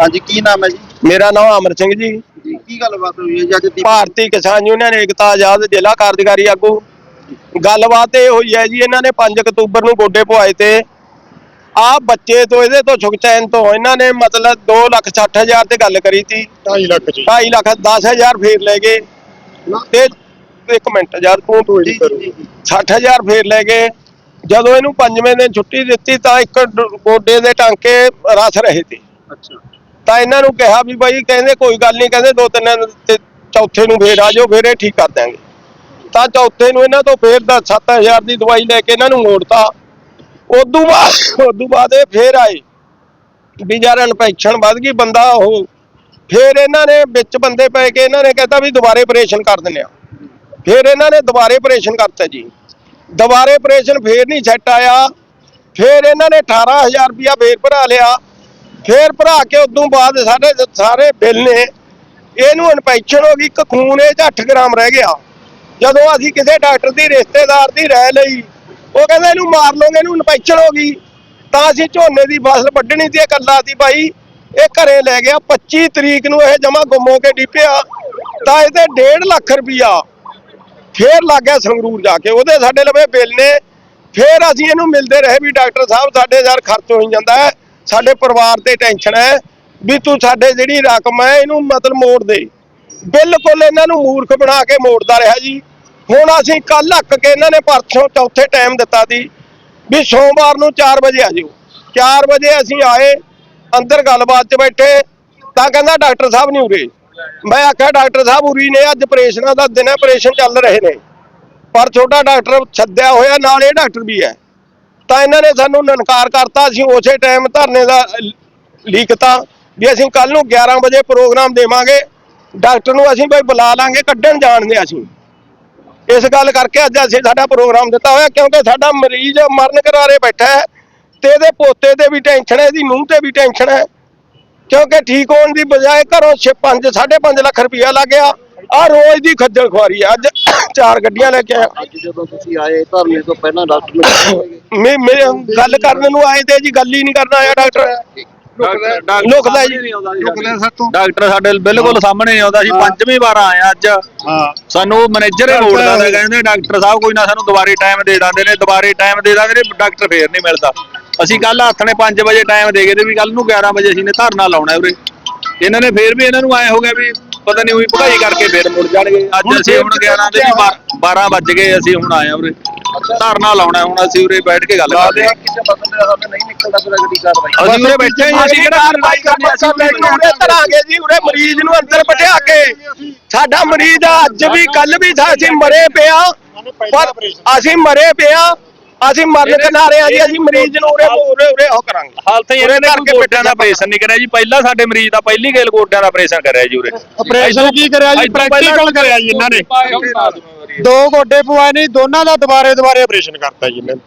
ਹਾਂਜੀ ਕੀ ਨਾਮ ਹੈ ਜੀ? ਮੇਰਾ ਨਾਮ ਅਮਰ ਸਿੰਘ ਜੀ। ਜੀ ਕੀ ਗੱਲਬਾਤ ਹੋਈ ਹੈ ਜੀ ਅੱਜ ਦੀ? ਭਾਰਤੀ ਕਿਸਾਨ ਯੂਨੀਅਨ ਏਕਤਾ ਆਜ਼ਾਦ ਜ਼ਿਲ੍ਹਾ ਕਾਰਜਕਾਰੀ ਆਗੂ। ਗੱਲਬਾਤ ਇਹ ਹੋਈ ਹੈ ਜੀ ਇਹਨਾਂ ਨੇ 5 ਅਕਤੂਬਰ ਨੂੰ ਗੋਡੇ ਪਵਾਏ ਤੇ ਆ ਬੱਚੇ ਤੋਂ ਇਹਦੇ ਤੋਂ ਸੁਖਚੈਨ ਤੋਂ ਇਹਨਾਂ ਨੇ ਮਤਲਬ 2 ਲੱਖ 60 ਹਜ਼ਾਰ ਤੇ ਗੱਲ ਕਰੀ ਸੀ। 2.5 ਲੱਖ ਜੀ। 2.5 ਲੱਖ 10 ਹਜ਼ਾਰ ਫੇਰ ਲੈ ਗਏ। ਤੇ ਇੱਕ ਮਿੰਟ ਯਾਰ ਤੂੰ ਤੂੰ ਜੀ ਜੀ ਜੀ। 60 ਹਜ਼ਾਰ ਫੇਰ ਲੈ ਗਏ। ਜਦੋਂ ਇਹਨੂੰ ਪੰਜਵੇਂ ਦਿਨ ਛੁੱਟੀ ਦਿੱਤੀ ਤਾਂ ਇੱਕ ਗੋਡੇ ਦੇ ਟਾਂਕੇ ਰਸ ਰਹੇ ਅੱਛਾ ਤਾਂ ਇਹਨਾਂ ਨੂੰ ਕਿਹਾ ਵੀ ਬਾਈ ਕਹਿੰਦੇ ਕੋਈ ਗੱਲ ਨਹੀਂ, ਕਹਿੰਦੇ ਦੋ ਤਿੰਨ ਤੇ ਚੌਥੇ ਨੂੰ ਫੇਰ ਆ ਜਾਓ, ਫੇਰ ਇਹ ਠੀਕ ਕਰ ਦਿਆਂਗੇ। ਤਾਂ ਚੌਥੇ ਨੂੰ ਇਹਨਾਂ ਤੋਂ ਫੇਰ ਦਾ 7000 ਦੀ ਦਵਾਈ ਲੈ ਕੇ ਇਹਨਾਂ ਨੂੰ ਮੋੜਤਾ। ਉਦੋਂ ਬਾਅਦ ਉਦੋਂ ਬਾਅਦ ਇਹ ਫੇਰ ਆਏ। ਵੀ ਯਾਰ ਇਨਫੈਕਸ਼ਨ ਵੱਧ ਗਈ, ਬੰਦਾ ਉਹ ਫੇਰ ਇਹਨਾਂ ਨੇ ਵਿੱਚ ਬੰਦੇ ਪੈ ਕੇ ਇਹਨਾਂ ਨੇ ਕਹਿਤਾ ਵੀ ਦੁਬਾਰੇ ਆਪਰੇਸ਼ਨ ਕਰ ਦਿੰਦੇ ਆ ਫੇਰ ਇਹਨਾਂ ਨੇ ਦੁਬਾਰੇ ਆਪਰੇਸ਼ਨ ਕਰਤਾ ਜੀ। ਦੁਬਾਰੇ ਆਪਰੇਸ਼ਨ ਫੇਰ ਨਹੀਂ ਸੈੱਟ ਆਇਆ। ਫੇਰ ਇਹਨਾਂ ਨੇ 18000 ਰੁਪਇਆ ਫੇਰ ਭਰਾ ਲਿਆ। ਫੇਰ ਭਰਾ ਕੇ ਉਦੋਂ ਬਾਅਦ ਸਾਡੇ ਸਾਰੇ ਬਿੱਲ ਨੇ, ਇਹਨੂੰ ਇਨਫੈਕਸ਼ਨ ਹੋ ਗਈ, ਇੱਕ ਖੂਨ ਇਹ 'ਚ 8 ਗ੍ਰਾਮ ਰਹਿ ਗਿਆ। ਜਦੋਂ ਅਸੀਂ ਕਿਸੇ ਡਾਕਟਰ ਦੀ, ਰਿਸ਼ਤੇਦਾਰ ਦੀ ਰਹਿ ਲਈ, ਉਹ ਕਹਿੰਦਾ ਇਹਨੂੰ ਮਾਰ ਲਓਗੇ, ਇਹਨੂੰ ਇਨਫੈਕਸ਼ਨ ਹੋ ਗਈ। ਤਾਂ ਅਸੀਂ ਝੋਨੇ ਦੀ ਫਸਲ ਵੱਢਣੀ ਤੇ ਇਹ ਕੱਲਾ ਸੀ ਭਾਈ। ਇਹ ਘਰੇ ਲੈ ਗਿਆ 25 ਤਰੀਕ ਨੂੰ ਇਹ ਜਮਾ ਗੁੰਮੋ ਕੇ ਡਿੱਪਿਆ। ਤਾਂ ਇਹਦੇ 1.5 ਲੱਖ ਰੁਪਇਆ ਫੇਰ ਲੱਗ ਗਿਆ ਸੰਗਰੂਰ ਜਾ ਕੇ। ਉਹਦੇ ਸਾਡੇ ਲਵੇ ਬਿੱਲ ਨੇ। ਫੇਰ ਅਸੀਂ ਇਹਨੂੰ ਮਿਲਦੇ ਰਹੇ ਵੀ ਡਾਕਟਰ ਸਾਹਿਬ, ਸਾਡੇ ਯਾਰ ਖਰਚ ਹੋਈ ਜਾਂਦਾ ਹੈ। ਸਾਡੇ ਪਰਿਵਾਰ ਤੇ ਟੈਨਸ਼ਨ ਹੈ ਵੀ ਤੂੰ ਸਾਡੇ ਜਿਹੜੀ ਰਕਮ ਹੈ ਇਹਨੂੰ ਮਤਲਬ ਮੋੜ ਦੇ। ਬਿਲਕੁਲ ਇਹਨਾਂ ਨੂੰ ਮੂਰਖ ਬਣਾ ਕੇ ਮੋੜਦਾ ਰਿਹਾ ਜੀ। ਹੁਣ ਅਸੀਂ ਕੱਲ ਹੱਕ ਕੇ ਇਹਨਾਂ ਨੇ ਪਰਸੋਂ ਚੌਥੇ ਟਾਈਮ ਦਿੱਤਾ ਸੀ ਵੀ ਸੋਮਵਾਰ ਨੂੰ 4 ਵਜੇ ਆ ਜਿਓ। 4 ਵਜੇ ਅਸੀਂ ਆਏ, ਅੰਦਰ ਗੱਲਬਾਤ 'ਚ ਬੈਠੇ, ਤਾਂ ਕਹਿੰਦਾ ਡਾਕਟਰ ਸਾਹਿਬ ਨਹੀਂ ਉਰੇ। ਮੈਂ ਆਖਿਆ, ਡਾਕਟਰ ਸਾਹਿਬ ਉਰੀ ਨੇ, ਅੱਜ ਆਪਰੇਸ਼ਨਾਂ ਦਾ ਦਿਨ ਆਪਰੇਸ਼ਨ ਚੱਲ ਰਹੇ ਨੇ। ਪਰ ਛੋਟਾ ਡਾਕਟਰ ਛੱਡਿਆ ਹੋਇਆ, ਨਾਲ ਇਹ ਡਾਕਟਰ ਵੀ ਹੈ। ਤਾਂ ਇਹਨਾਂ ਨੇ ਸਾਨੂੰ ਨਨਕਾਰ ਕਰਤਾ, ਅਸੀਂ ਉਸੇ ਟਾਈਮ ਧਰਨੇ ਦਾ ਲਿਖਤਾ ਵੀ ਅਸੀਂ ਕੱਲ ਨੂੰ 11 ਵਜੇ ਪ੍ਰੋਗਰਾਮ ਦੇਵਾਂਗੇ, ਡਾਕਟਰ ਨੂੰ ਅਸੀਂ ਬਈ ਬੁਲਾ ਲਾਂਗੇ, ਕੱਢਣ ਜਾਣਦੇ ਅਸੀਂ। ਇਸ ਗੱਲ ਕਰਕੇ ਅੱਜ ਅਸੀਂ ਸਾਡਾ ਪ੍ਰੋਗਰਾਮ ਦਿੱਤਾ ਹੋਇਆ, ਕਿਉਂਕਿ ਸਾਡਾ ਮਰੀਜ਼ ਮਰਨ ਕਰਾਰੇ ਬੈਠਾ ਹੈ ਤੇ ਇਹਦੇ ਪੋਤੇ ਤੇ ਵੀ ਟੈਨਸ਼ਨ ਹੈ, ਇਹਦੀ ਨੂੰਹ ਤੇ ਵੀ ਟੈਨਸ਼ਨ ਹੈ। ਕਿਉਂਕਿ ਠੀਕ ਹੋਣ ਦੀ ਬਜਾਏ ਘਰੋਂ 5 5.5 ਲੱਖ ਰੁਪਇਆ ਲੱਗ ਗਿਆ। ਆ ਰੋਜ਼ ਦੀ ਖੱਜਲ ਖੁਆਰੀ ਅੱਜ ਚਾਰ ਗੱਡੀਆਂ ਲੈ ਕੇ ਆਇਆ। ਅੱਜ ਜਦੋਂ ਤੁਸੀਂ ਆਏ ਧਰਨੇ ਤੋਂ ਪਹਿਲਾਂ ਡਾਕਟਰ ਨੂੰ ਪੁੱਛਿਆ ਹੋਵੇਗਾ। ਮੈਂ ਮੇਰੇ ਗੱਲ ਕਰਨ ਨੂੰ ਆਏ ਤੇ ਜੀ ਗੱਲ ਹੀ ਨਹੀਂ ਕਰਨਾ ਆਇਆ ਡਾਕਟਰ। ਲੁਕਦਾ ਜੀ। ਡਾਕਟਰ ਸਾਡੇ ਬਿਲਕੁਲ ਸਾਹਮਣੇ ਆਉਂਦਾ। ਸੀ। ਪੰਜਵੀਂ ਵਾਰ ਆਏ ਆ ਅੱਜ। ਹਾਂ। ਸਾਨੂੰ ਮੈਨੇਜਰ ਹੀ ਮੋੜਦਾ ਤੇ ਕਹਿੰਦੇ ਡਾਕਟਰ ਸਾਹਿਬ ਕੋਈ ਨਾ ਸਾਨੂੰ ਦੁਬਾਰੇ ਟਾਈਮ ਦੇ ਦਾਂਦੇ ਨੇ ਦੁਬਾਰੇ ਟਾਈਮ ਦੇ ਦਾਂਦੇ ਨੇ ਡਾਕਟਰ ਫੇਰ ਨਹੀਂ ਮਿਲਦਾ। ਅਸੀਂ ਕੱਲ ਹੱਥ ਨੇ 5 ਵਜੇ ਟਾਈਮ ਦੇ ਗਏ ਤੇ ਵੀ ਕੱਲ ਨੂੰ 11 ਵਜੇ ਅਸੀਂ ਨੇ ਧਰਨਾ ਲਾਉਣਾ ਉਰੇ। ਇਹਨਾਂ ਨੇ ਫੇਰ ਵੀ ਇਹਨਾਂ ਨੂੰ ਆਏ ਹੋ ਗਿਆ ਵੀ ਪਤਾ ਨਹੀਂ ਉਹੀ ਭਗਾਈ ਕਰਕੇ ਫੇਰ ਮੁੜ ਜਾਣਗੇ। ਅੱਜ ਹੁਣ ਅਸੀਂ ਫੇਰ ਹੁਣ 11 ਦੇ ਵੀ 12 ਵੱਜ ਗਏ ਅਸੀਂ ਹੁਣ ਆਏ ਆ ਉਰੇ ਧਰਨਾ ਲਾਉਣਾ ਹੁਣ ਅਸੀਂ ਉਰੇ ਬੈਠ ਕੇ ਗੱਲ ਕਰਦੇ ਹਾਂ। ਕਿਸੇ ਮਸਲੇ ਦਾ ਹੱਲ ਨਹੀਂ ਨਿਕਲਦਾ ਫਿਰ ਅਗਲੀ ਕਾਰਵਾਈ। ਅਸੀਂ ਉਰੇ ਬੈਠੇ ਹਾਂ। ਅਸੀਂ ਕਿਹੜਾ ਕਾਰਵਾਈ ਕਰਨੀ ਅਸੀਂ ਉਰੇ ਧਰਾਂਗੇ ਜੀ ਉਰੇ ਮਰੀਜ਼ ਨੂੰ ਅੰਦਰ ਬਿਠਾ ਕੇ। ਸਾਡਾ ਮਰੀਜ਼ ਆ ਅੱਜ ਵੀ ਕੱਲ ਵੀ ਸਾ- ਅਸੀਂ ਮਰੇ ਪਿਆ ਪਰ ਅਸੀਂ ਮਰੇ ਪਿਆ ਅਸੀਂ ਮਰਨ ਕਿਨਾਰੇ ਆ ਜੀ ਅਸੀਂ ਮਰੀਜ਼ ਨੂੰ ਉਰੇ ਉਰੇ ਉਰੇ ਉਹ ਕਰਾਂਗੇ। ਹਾਲ ਤਾਂ ਇਹਨਾਂ ਨੇ ਗੋਡਿਆਂ ਦਾ ਆਪਰੇਸ਼ਨ ਨਹੀਂ ਕਰਿਆ ਜੀ। ਪਹਿਲਾਂ ਸਾਡੇ ਮਰੀਜ਼ ਦਾ ਪਹਿਲੀ ਗੇਲ ਗੋਡਿਆਂ ਦਾ ਆਪਰੇਸ਼ਨ ਕਰਿਆ ਜੀ ਉਰੇ। ਆਪਰੇਸ਼ਨ ਕੀ ਕਰਿਆ ਜੀ? ਪ੍ਰੈਕਟੀਕਲ ਕਰਿਆ ਜੀ ਇਹਨਾਂ ਨੇ। ਦੋ ਗੋਡੇ ਪਵਾਏ ਨਹੀਂ ਦੋਨਾਂ ਦਾ ਦੁਬਾਰੇ ਦੁਬਾਰੇ ਆਪਰੇਸ਼ਨ ਕਰਤਾ ਜੀ ਇਹਨਾਂ ਨੇ।